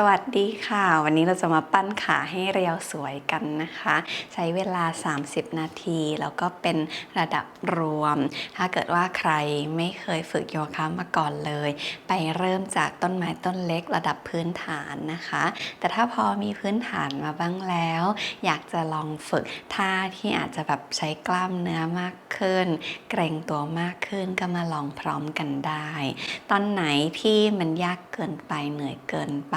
สวัสดีค่ะ วันนี้เราจะมาปั้นขาให้เรียวสวยกันนะคะ ใช้เวลา 30 นาที แล้วก็เป็นระดับรวม ถ้าเกิดว่าใครไม่เคยฝึกโยคะมาก่อนเลย ไปเริ่มจากต้นไม้ต้นเล็กระดับพื้นฐานนะคะ แต่ถ้าพอมีพื้นฐานมาบ้างแล้ว อยากจะลองฝึกท่าที่อาจจะแบบใช้กล้ามเนื้อมากขึ้น เกรงตัวมากขึ้นก็มาลองพร้อมกันได้ ตอนไหนที่มันยากเกินไปเหนื่อยเกินไป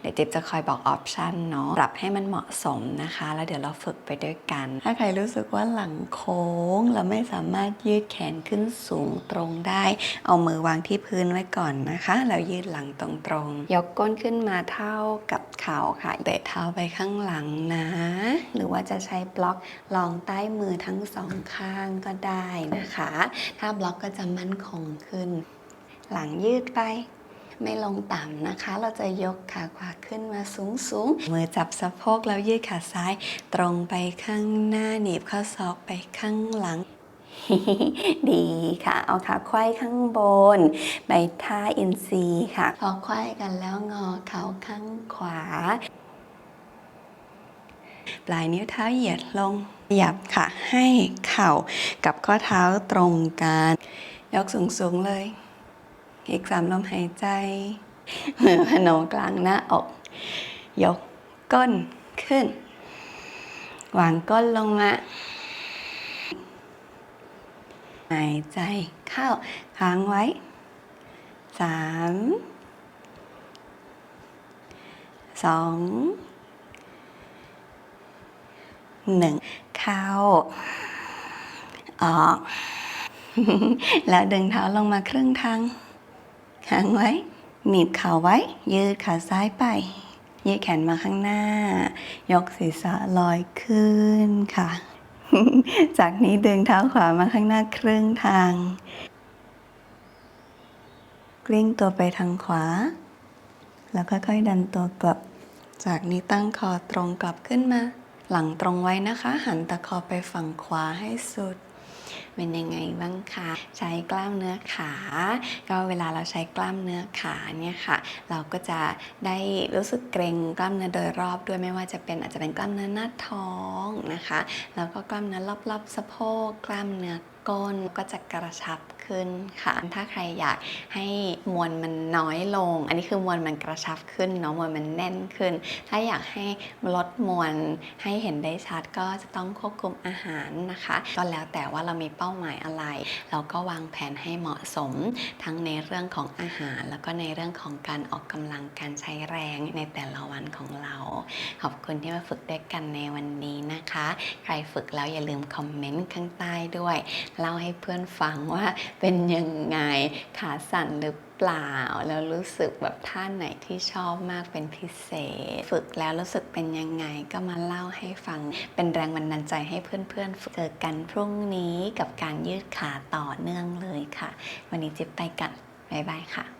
เดี๋ยวจิ๊บจะคอยบอกออปชันเนาะปรับให้มันเหมาะสมนะคะ แล้วเดี๋ยวเราฝึกไปด้วยกัน ถ้าใครรู้สึกว่าหลังโค้งแล้วไม่สามารถยืดแขนขึ้นสูงตรงได้ เอามือวางที่พื้นไว้ก่อนนะคะแล้วยืดหลังตรงๆ ยกก้นขึ้นมาเท่ากับเข่าค่ะเตะเท้าไปข้างหลังนะ หรือว่าจะใช้บล็อกรองใต้มือทั้งสองข้างก็ได้นะคะ ถ้าบล็อกก็จะมั่นคงขึ้น หลังยืดไป ไม่ลงต่ำนะคะ เราจะยกขาขวาขึ้นมาสูงสูงๆมือจับสะโพกแล้วยืดขาซ้าย ตรงไปข้างหน้าหนีบข้อศอกไปข้างหลัง ดีค่ะ เอาขาไขว้ข้างบนไปท่าอินซีค่ะ พอไขว้กันแล้วงอเข่าข้างขวา ปลายนิ้วเท้าเหยียดลงขยับค่ะ ให้เข่ากับข้อเท้าตรงกัน ยกสูงๆเลย อีกสามลมหายใจมือพนมกลางหน้าอก ยกก้นขึ้น วางก้นลงมาหายใจเข้าค้างไว้สามสองหนึ่งเข้า ออก แล้วดึงเท้าลงมาครึ่งทาง ค้างไว้หนีบเข่าไว้ ยืดขาซ้ายไป ยืดแขนมาข้างหน้า ยกศีรษะลอยขึ้นค่ะ จากนี้ดึงเท้าขวามาข้างหน้าครึ่งทาง กลิ้งตัวไปทางขวา แล้วค่อยๆดันตัวกลับ จากนี้ตั้งคอตรงกลับขึ้นมา หลังตรงไว้นะคะ หันตะคอไปฝั่งขวาให้สุด เป็นยังไงบ้างคะใช้กล้ามเนื้อขา ก็เวลาเราใช้กล้ามเนื้อขาเนี่ยค่ะ เราก็จะได้รู้สึกเกรงกล้ามเนื้อโดยรอบด้วยไม่ว่าจะเป็นอาจจะเป็นกล้ามเนื้อหน้าท้องนะคะ แล้วก็กล้ามเนื้อรอบๆสะโพกกล้ามเนื้อ ก้นก็จะกระชับขึ้นค่ะ ถ้าใครอยากให้มวลมันน้อยลง อันนี้คือมวลมันกระชับขึ้นเนาะมวลมันแน่นขึ้น ถ้าอยากให้ลดมวลให้เห็นได้ชัดก็จะต้องควบคุมอาหารนะคะ ก็แล้วแต่ว่าเรามีเป้าหมายอะไร เราก็วางแผนให้เหมาะสม ทั้งในเรื่องของอาหาร แล้วก็ในเรื่องของการออกกำลังการใช้แรงในแต่ละวันของเรา ขอบคุณที่มาฝึกด้วยกันในวันนี้นะคะ ใครฝึกแล้วอย่าลืมคอมเมนต์ข้างใต้ด้วยเล่าให้เพื่อนฟังว่าเป็นยังไงขาสั่นหรือเปล่า แล้วรู้สึกแบบท่าไหนที่ชอบมากเป็นพิเศษ ฝึกแล้วรู้สึกเป็นยังไงก็มาเล่าให้ฟัง เป็นแรงบันดาลใจให้เพื่อนๆฝึกเจอกันพรุ่งนี้กับการยืดขาต่อเนื่องเลยค่ะ วันนี้จิ๊บไปกันบ๊ายบายค่ะ